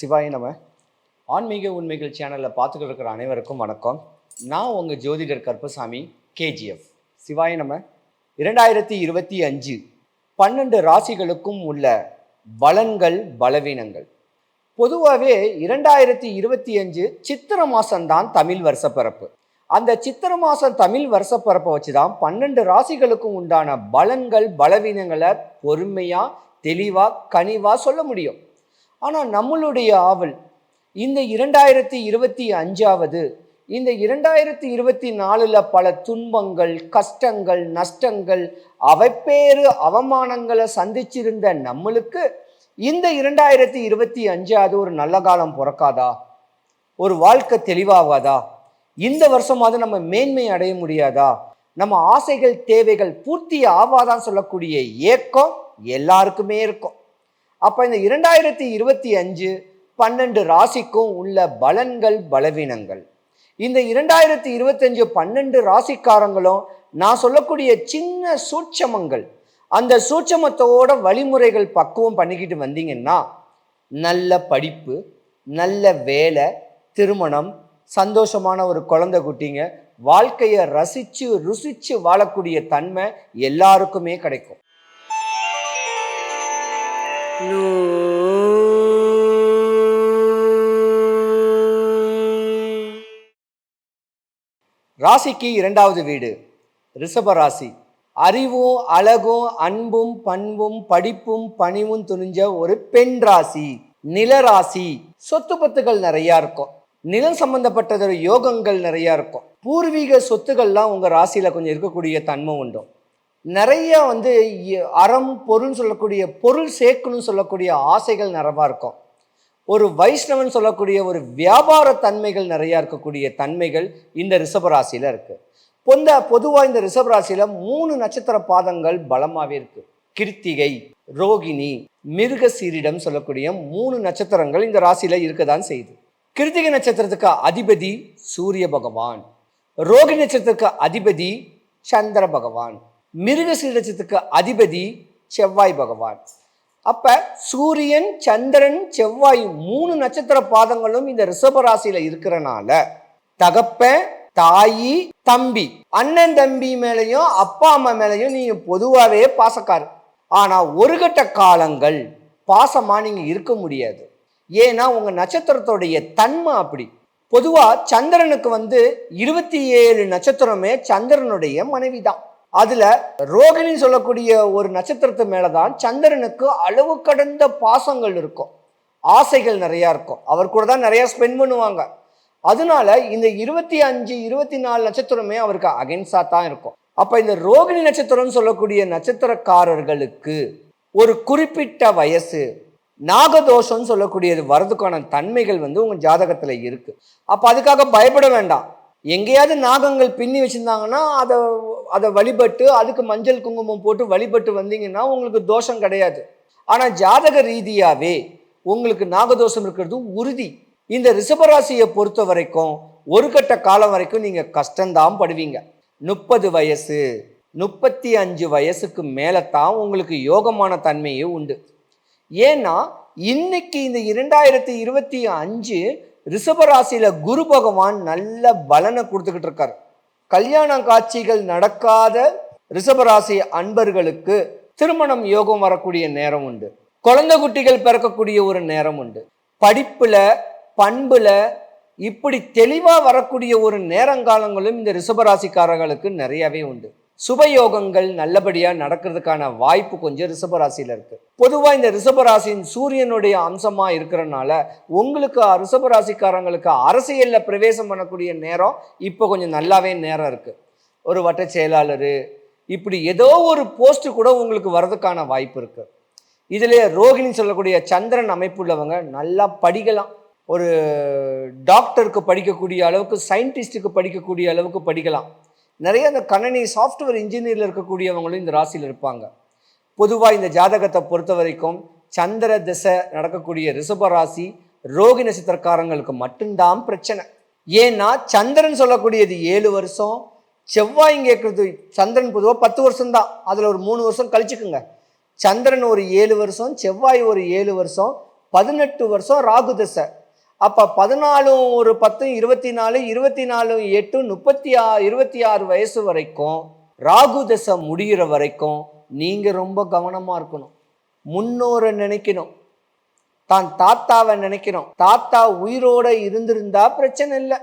சிவாய் நம்ம ஆன்மீக உண்மைகள் சேனலில் பார்த்துக்கிட்டு இருக்கிற அனைவருக்கும் வணக்கம். நான் உங்கள் ஜோதிடர் கருப்பசாமி கேஜிஎஃப் சிவாய் நம்ம இரண்டாயிரத்தி இருபத்தி அஞ்சு பன்னெண்டு ராசிகளுக்கும் உள்ள பலன்கள் பலவீனங்கள். பொதுவாகவே இரண்டாயிரத்தி இருபத்தி அஞ்சு சித்திர மாதம்தான் தமிழ் வருஷப்பிறப்பு அந்த சித்திர மாதம் தமிழ் வருஷப்பிறப்பை வச்சு தான் பன்னெண்டு ராசிகளுக்கும் உண்டான பலன்கள் பலவீனங்களை பொறுமையாக தெளிவாக கனிவாக சொல்ல முடியும். ஆனால் நம்மளுடைய ஆவல் இந்த இரண்டாயிரத்தி இருபத்தி அஞ்சாவது இந்த இரண்டாயிரத்தி இருபத்தி நாலில் பல துன்பங்கள் கஷ்டங்கள் நஷ்டங்கள் அவைப்பேறு அவமானங்களை சந்திச்சிருந்த நம்மளுக்கு இந்த இரண்டாயிரத்தி இருபத்தி அஞ்சாவது ஒரு நல்ல காலம் பிறக்காதா? ஒரு வாழ்க்கை தெளிவாகாதா? இந்த வருஷமாவது நம்ம மேன்மை அடைய முடியாதா? நம்ம ஆசைகள் தேவைகள் பூர்த்தி ஆவாதான் சொல்லக்கூடிய ஏக்கம் எல்லாருக்குமே இருக்கும். அப்போ இந்த இரண்டாயிரத்தி இருபத்தி அஞ்சு பன்னெண்டு ராசிக்கும் உள்ள பலன்கள் பலவீனங்கள். இந்த இரண்டாயிரத்தி இருபத்தஞ்சு பன்னெண்டு ராசிக்காரங்களும் நான் சொல்லக்கூடிய சின்ன சூட்சமங்கள் அந்த சூட்சமத்தோட வழிமுறைகள் பக்குவம் பண்ணிக்கிட்டு வந்தீங்கன்னா நல்ல படிப்பு நல்ல வேலை திருமணம் சந்தோஷமான ஒரு குழந்தை குட்டிங்க வாழ்க்கையை ரசித்து ருசித்து வாழக்கூடிய தன்மை எல்லாருக்குமே கிடைக்கும். ராசிக்கு இரண்டாவது வீடு ரிஷப ராசி. அறிவும் அழகும் அன்பும் பண்பும் படிப்பும் பணிவும் துணிஞ்ச ஒரு பெண் ராசி நில ராசி. சொத்து பத்துகள் நிறையா இருக்கும். நிலம் சம்பந்தப்பட்டதோட யோகங்கள் நிறையா இருக்கும். பூர்வீக சொத்துக்கள்லாம் உங்கள் ராசியில் கொஞ்சம் இருக்கக்கூடிய தன்மை உண்டும். நிறைய வந்து அறம் பொருள்னு சொல்லக்கூடிய பொருள் சேர்க்கணும்னு சொல்லக்கூடிய ஆசைகள் நிறைவா இருக்கும். ஒரு வைஷ்ணவன் சொல்லக்கூடிய ஒரு வியாபார தன்மைகள் நிறையா இருக்கக்கூடிய தன்மைகள் இந்த ரிஷபராசியில் இருக்குது பொந்த பொதுவாக இந்த ரிஷபராசியில் மூணு நட்சத்திர பாதங்கள் பலமாகவே இருக்குது கிருத்திகை ரோகிணி மிருகசீரிடம் சொல்லக்கூடிய மூணு நட்சத்திரங்கள் இந்த ராசியில் இருக்க தான் செய்யுது. கிருத்திகை நட்சத்திரத்துக்கு அதிபதி சூரிய பகவான். ரோகிணி நட்சத்திரத்துக்கு அதிபதி சந்திர பகவான். மிருகசீர அதிபதி செவ்வாய் பகவான். அப்ப சூரியன் சந்திரன் செவ்வாய் மூணு நட்சத்திர பாதங்களும் இந்த ரிஷபராசியில இருக்கிறனால தகப்பன் தாயி தம்பி அண்ணன் தம்பி மேலையும் அப்பா அம்மா மேலையும் நீங்க பொதுவாகவே பாசக்காரு. ஆனா ஒரு கட்ட காலங்கள் பாசமா நீங்க இருக்க முடியாது. ஏன்னா உங்க நட்சத்திரத்தோடைய தன்மை அப்படி. பொதுவா சந்திரனுக்கு வந்து இருபத்தி ஏழு நட்சத்திரமே சந்திரனுடைய மனைவி தான் அதுல ரோகிணின்னு சொல்லக்கூடிய ஒரு நட்சத்திரத்து மேலதான் சந்திரனுக்கு அளவு கடந்த பாசங்கள் இருக்கும். ஆசைகள் நிறையா இருக்கும். அவர் கூட தான் நிறையா ஸ்பெண்ட் பண்ணுவாங்க. அதனால இந்த இருபத்தி அஞ்சு இருபத்தி நாலு நட்சத்திரமே அவருக்கு அகென்ஸாக தான் இருக்கும். அப்போ இந்த ரோகிணி நட்சத்திரம்னு சொல்லக்கூடிய நட்சத்திரக்காரர்களுக்கு ஒரு குறிப்பிட்ட வயசு நாகதோஷம்னு சொல்லக்கூடியது வரதுக்கான தன்மைகள் வந்து உங்கள் ஜாதகத்தில் இருக்குது அப்போ அதுக்காக பயப்பட வேண்டாம். எங்கேயாவது நாகங்கள் பின்னி வச்சுருந்தாங்கன்னா அதை அதை வழிபட்டு அதுக்கு மஞ்சள் குங்குமம் போட்டு வழிபட்டு வந்தீங்கன்னா உங்களுக்கு தோஷம் கிடையாது. ஆனால் ஜாதக ரீதியாகவே உங்களுக்கு நாகதோஷம் இருக்கிறது உறுதி. இந்த ரிஷபராசியை பொறுத்த வரைக்கும் ஒரு கட்ட காலம் வரைக்கும் நீங்கள் கஷ்டம்தான் படுவீங்க. முப்பது வயசு முப்பத்தி அஞ்சு வயசுக்கு மேலே தான் உங்களுக்கு யோகமான தன்மையே உண்டு. ஏன்னா இன்னைக்கு இந்த இரண்டாயிரத்தி இருபத்தி அஞ்சு ரிஷபராசியில் குரு பகவான் நல்ல பலனை கொடுத்துக்கிட்டு இருக்காரு. கல்யாண காட்சிகள் நடக்காத ரிஷபராசி அன்பர்களுக்கு திருமணம் யோகம் வரக்கூடிய நேரம் உண்டு. குழந்தை குட்டிகள் பிறக்கக்கூடிய ஒரு நேரம் உண்டு. படிப்புல பண்புல இப்படி தெளிவாக வரக்கூடிய ஒரு நேரங்காலங்களும் இந்த ரிஷபராசிக்காரர்களுக்கு நிறையவே உண்டு. சுபயோகங்கள் நல்லபடியாக நடக்கிறதுக்கான வாய்ப்பு கொஞ்சம் ரிஷபராசியில் இருக்குது பொதுவாக இந்த ரிஷபராசியின் சூரியனுடைய அம்சமாக இருக்கிறனால உங்களுக்கு ரிஷபராசிக்காரங்களுக்கு அரசியலில் பிரவேசம் பண்ணக்கூடிய நேரம் இப்போ கொஞ்சம் நல்லாவே நேரம் இருக்குது ஒரு வட்ட செயலாளர் இப்படி ஏதோ ஒரு போஸ்ட்டு கூட உங்களுக்கு வர்றதுக்கான வாய்ப்பு இருக்குது இதுல ரோகிணின்னு சொல்லக்கூடிய சந்திரன் அமைப்புள்ளவங்க நல்லா படிக்கலாம். ஒரு டாக்டருக்கு படிக்கக்கூடிய அளவுக்கு சயின்டிஸ்ட்டுக்கு படிக்கக்கூடிய அளவுக்கு படிக்கலாம். நிறைய அந்த கணனி சாஃப்ட்வேர் இன்ஜினியரில் இருக்கக்கூடியவங்களும் இந்த ராசியில் இருப்பாங்க. பொதுவாக இந்த ஜாதகத்தை பொறுத்த வரைக்கும் சந்திர திசை நடக்கக்கூடிய ரிஷப ராசி ரோகி நட்சத்திரக்காரங்களுக்கு மட்டும்தான் பிரச்சனை. ஏன்னா சந்திரன் சொல்லக்கூடியது ஏழு வருஷம் செவ்வாய் கேட்குறது சந்திரன் பொதுவாக பத்து வருஷம்தான். அதில் ஒரு மூணு வருஷம் கழிச்சுக்குங்க. சந்திரன் ஒரு ஏழு வருஷம் செவ்வாய் ஒரு ஏழு வருஷம் பதினெட்டு வருஷம் ராகு தசை. அப்போ பதினாலும் ஒரு பத்தும் இருபத்தி நாலு இருபத்தி நாலு எட்டு முப்பத்தி ஆ இருபத்தி ஆறு வயசு வரைக்கும் ராகு தசை முடிகிற வரைக்கும் நீங்கள் ரொம்ப கவனமாக இருக்கணும். முன்னோரை நினைக்கணும். தான் தாத்தாவை நினைக்கணும். தாத்தா உயிரோட இருந்திருந்தா பிரச்சனை இல்லை.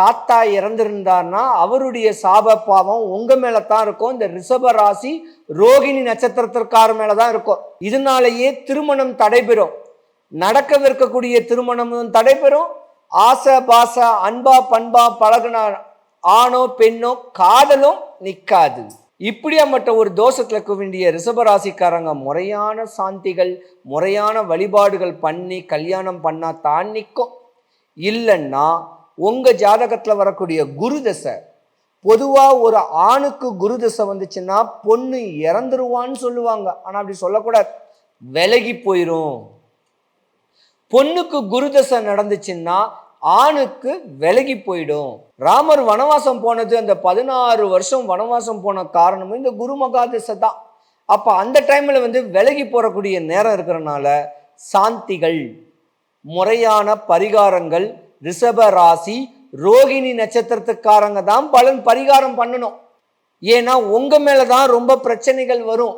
தாத்தா இறந்திருந்தார்னா அவருடைய சாப பாவம் உங்க மேல தான் இருக்கும். இந்த ரிஷப ராசி ரோகிணி நட்சத்திரத்திற்கார மேல தான் இருக்கும். இதனாலேயே திருமணம் தடைபெறும். நடக்கவிருக்கக்கூடிய திருமணமும் தடைபெறும். ஆசை பாச அன்பா பண்பா பழகுனா ஆணோ பெண்ணோ காதலும் நிற்காது இப்படியாப்பட்ட ஒரு தோஷத்தில் இருக்க வேண்டிய ரிஷபராசிக்காரங்க முறையான சாந்திகள் முறையான வழிபாடுகள் பண்ணி கல்யாணம் பண்ணா தான் நிற்கும் இல்லைன்னா உங்கள் ஜாதகத்தில் வரக்கூடிய குரு தசை பொதுவாக ஒரு ஆணுக்கு குரு தசை வந்துச்சுன்னா பொண்ணு இறந்துருவான்னு சொல்லுவாங்க. ஆனால் அப்படி சொல்லக்கூடாது. விலகி போயிரும். பொண்ணுக்கு குருதசை நடந்துச்சுன்னா ஆணுக்கு விலகி போயிடும். ராமர் வனவாசம் போனது அந்த பதினாறு வருஷம் வனவாசம் போன காரணமும் இந்த குரு மகாதசை தான். அப்போ அந்த டைமில் வந்து விலகி போகக்கூடிய நேரம் இருக்கிறனால சாந்திகள் முறையான பரிகாரங்கள் ரிஷப ராசி ரோகிணி நட்சத்திரத்துக்காரங்க தான் பலன் பரிகாரம் பண்ணணும். ஏன்னா உங்கள் மேலே தான் ரொம்ப பிரச்சனைகள் வரும்.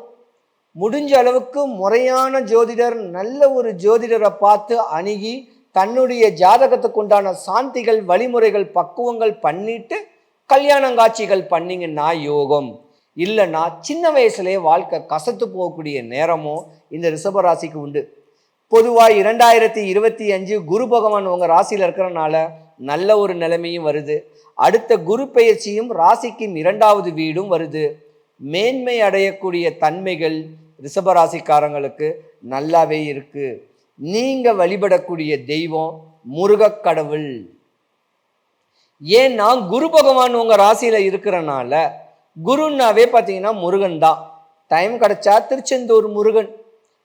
முடிஞ்ச அளவுக்கு முறையான ஜோதிடர் நல்ல ஒரு ஜோதிடரை பார்த்து அணுகி தன்னுடைய ஜாதகத்துக்கு உண்டான சாந்திகள் வழிமுறைகள் பக்குவங்கள் பண்ணிட்டு கல்யாணங்காட்சிகள் பண்ணீங்கன்னா யோகம். இல்லைன்னா சின்ன வயசுலேயே வாழ்க்கை கசத்து போகக்கூடிய நேரமும் இந்த ரிஷபராசிக்கு உண்டு. பொதுவாக இரண்டாயிரத்தி இருபத்தி அஞ்சு குரு பகவான் உங்கள் ராசியில் இருக்கிறனால நல்ல ஒரு நிலைமையும் வருது. அடுத்த குரு பெயர்ச்சியும் ராசிக்கும் இரண்டாவது வீடும் வருது. மேன்மை அடையக்கூடிய தன்மைகள் ரிஷபராசிக்காரங்களுக்கு நல்லாவே இருக்குது நீங்கள் வழிபடக்கூடிய தெய்வம் முருகக்கடவுள் ஏன்னா குரு பகவான் உங்கள் ராசியில் இருக்கிறனால குருன்னாவே பார்த்தீங்கன்னா முருகன் தான். டைம் கிடைச்சா திருச்செந்தூர் முருகன்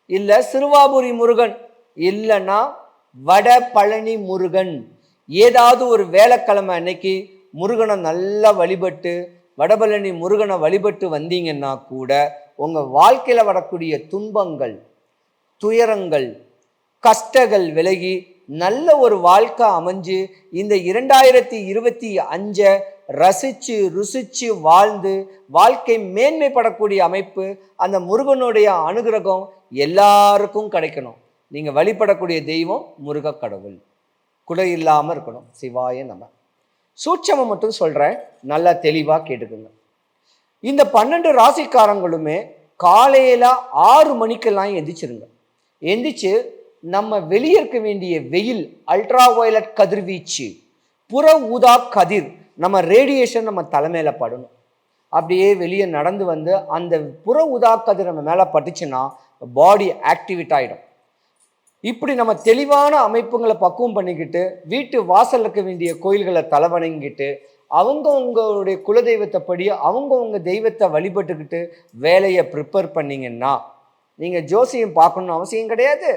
இல்லை சிறுவாபுரி முருகன் இல்லைன்னா வட பழனி முருகன். ஏதாவது ஒரு வேலைக்கிழமை அன்னைக்கு முருகனை நல்லா வழிபட்டு வடபழனி முருகனை வழிபட்டு வந்தீங்கன்னா கூட உங்கள் வாழ்க்கையில் வரக்கூடிய துன்பங்கள் துயரங்கள் கஷ்டங்கள் விலகி நல்ல ஒரு வாழ்க்கை அமைஞ்சு இந்த இரண்டாயிரத்தி இருபத்தி அஞ்சை ரசித்து ருசிச்சு வாழ்ந்து வாழ்க்கை மேன்மைப்படக்கூடிய அமைப்பு அந்த முருகனுடைய அனுகிரகம் எல்லாருக்கும் கிடைக்கணும். நீங்கள் வழிபடக்கூடிய தெய்வம் முருக கடவுள். குடை இல்லாமல் இருக்கணும். சிவாய நம. சூட்சமம் மட்டும் சொல்கிறேன் நல்லா தெளிவாக கேட்டுக்கோங்க. இந்த பன்னெண்டு ராசிக்காரங்களுமே காலையில் ஆறு மணிக்கெல்லாம் எந்திரிச்சிருங்க. எந்திரிச்சு நம்ம வெளியே இருக்க வேண்டிய வெயில் அல்ட்ரா வயலட் கதிர்வீச்சு புற ஊதா கதிர் நம்ம ரேடியேஷன் நம்ம தலைமையில் படணும். அப்படியே வெளியே நடந்து வந்து அந்த புற ஊதா கதிர் நம்ம மேலே பட்டுச்சுன்னா பாடி ஆக்டிவேட் ஆகிடும் இப்படி நம்ம தெளிவான அமைப்புங்களை பக்குவம் பண்ணிக்கிட்டு வீட்டு வாசல் இருக்க வேண்டிய கோயில்களை தலைவணங்கிட்டு அவங்கவுங்களுடைய குலதெய்வத்தை படி அவங்கவுங்க தெய்வத்தை வழிபட்டுக்கிட்டு வேலையை ப்ரிப்பேர் பண்ணிங்கன்னா நீங்கள் ஜோசியம் பார்க்கணும்னு அவசியம் கிடையாது.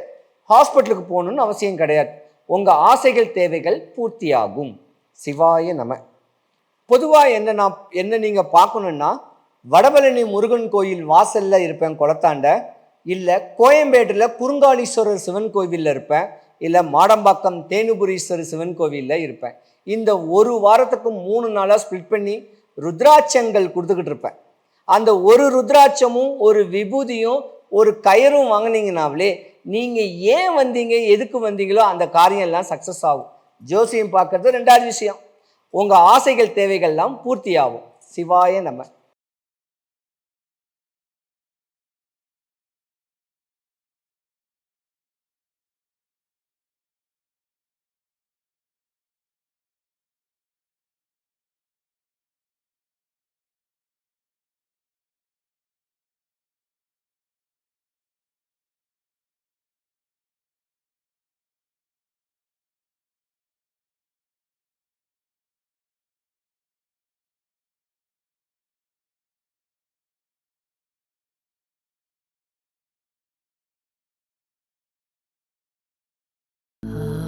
ஹாஸ்பிட்டலுக்கு போகணுன்னு அவசியம் கிடையாது. உங்கள் ஆசைகள் தேவைகள் பூர்த்தியாகும். சிவாய நம. பொதுவாக என்ன நான் என்ன நீங்கள் பார்க்கணுன்னா வடபழனி முருகன் கோயில் வாசலில் இருப்பேன் குளத்தாண்ட. இல்லை கோயம்பேட்டில் குறுங்காலீஸ்வரர் சிவன் கோவிலில் இருப்பேன். இல்லை மாடம்பாக்கம் தேனுபுரீஸ்வரர் சிவன் கோவிலில் இருப்பேன். இந்த ஒரு வாரத்துக்கு மூணு நாளாக ஸ்ப்ளிட் பண்ணி ருத்ராட்சங்கள் கொடுத்துக்கிட்டு இருப்பேன். அந்த ஒரு ருத்ராட்சமும் ஒரு விபூதியும் ஒரு கயிறும் வாங்கினீங்கனாவிலே நீங்கள் ஏன் வந்தீங்க எதுக்கு வந்தீங்களோ அந்த காரியம் எல்லாம் சக்ஸஸ் ஆகும். ஜோசியம் பார்க்கறது ரெண்டாவது விஷயம். உங்கள் ஆசைகள் தேவைகள்லாம் பூர்த்தியாகும். சிவாய நம்ம Oh.